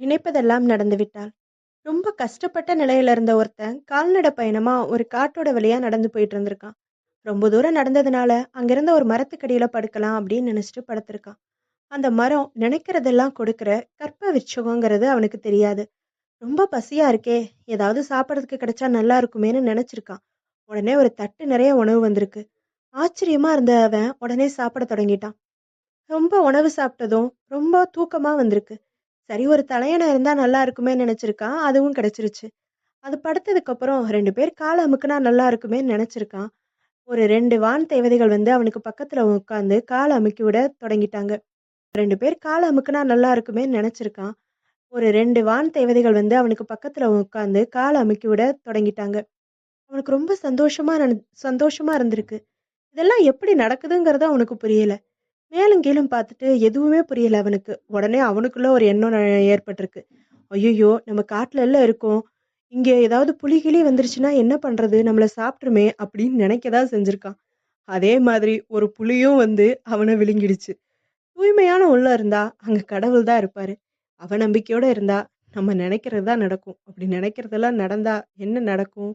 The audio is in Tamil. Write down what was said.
நினைப்பதெல்லாம் நடந்துவிட்டாள். ரொம்ப கஷ்டப்பட்ட நிலையில இருந்த ஒருத்தன் கால்நடை பயணமா ஒரு காட்டோட வழியா நடந்து போயிட்டு இருந்திருக்கான். ரொம்ப தூரம் நடந்ததுனால அங்கிருந்த ஒரு மரத்துக்கடியில படுக்கலாம் அப்படின்னு நினைச்சிட்டு படுத்திருக்கான். அந்த மரம் நினைக்கிறதெல்லாம் கொடுக்கிற கற்ப விச்சகங்கிறது அவனுக்கு தெரியாது. ரொம்ப பசியா இருக்கே ஏதாவது சாப்பிட்றதுக்கு கிடைச்சா நல்லா இருக்குமேனு நினைச்சிருக்கான். உடனே ஒரு தட்டு நிறைய உணவு வந்திருக்கு. ஆச்சரியமா இருந்த அவன் உடனே சாப்பிட தொடங்கிட்டான். ரொம்ப உணவு சாப்பிட்டதும் ரொம்ப தூக்கமா வந்திருக்கு. சரி ஒரு தலையணை இருந்தா நல்லா இருக்குமே நினைச்சிருக்கான். அதுவும் கிடைச்சிருச்சு. அது படுத்ததுக்கு அப்புறம் 2 பேர் காலை அமுக்குனா நல்லா இருக்குமேன்னு நினைச்சிருக்கான். ஒரு ரெண்டு வான் தேவதைகள் வந்து அவனுக்கு பக்கத்துல உட்காந்து காலை அமுக்கி விட தொடங்கிட்டாங்க. ரெண்டு பேர் காலை அமுக்குனா நல்லா இருக்குமேன்னு நினைச்சிருக்கான். ஒரு ரெண்டு வான் தேவதைகள் வந்து அவனுக்கு பக்கத்துல உட்காந்து காலை அமுக்கி விட தொடங்கிட்டாங்க. அவனுக்கு ரொம்ப சந்தோஷமா நன சந்தோஷமா இருந்திருக்கு. இதெல்லாம் எப்படி நடக்குதுங்கிறது அவனுக்கு புரியலை மேலும் கீழும் பார்த்துட்டு எதுவுமே புரியல அவனுக்கு. உடனே அவனுக்குள்ள ஒரு எண்ணம் ஏற்பட்டிருக்கு. ஐயோ நம்ம காட்டுல எல்லாம் இருக்கோம். இங்க ஏதாவது புலிகிளி வந்துருச்சுன்னா என்ன பண்றது? நம்மளை சாப்பிட்டுருமே அப்படின்னு நினைக்க தான் செஞ்சிருக்கான். அதே மாதிரி ஒரு புலியும் வந்து அவனை விழுங்கிடுச்சு. தூய்மையான உள்ள இருந்தா அங்க கடவுள் தான் இருப்பாரு. அவநம்பிக்கையோட இருந்தா நம்ம நினைக்கிறது தான் நடக்கும். அப்படி நினைக்கிறதெல்லாம் நடந்தா என்ன நடக்கும்?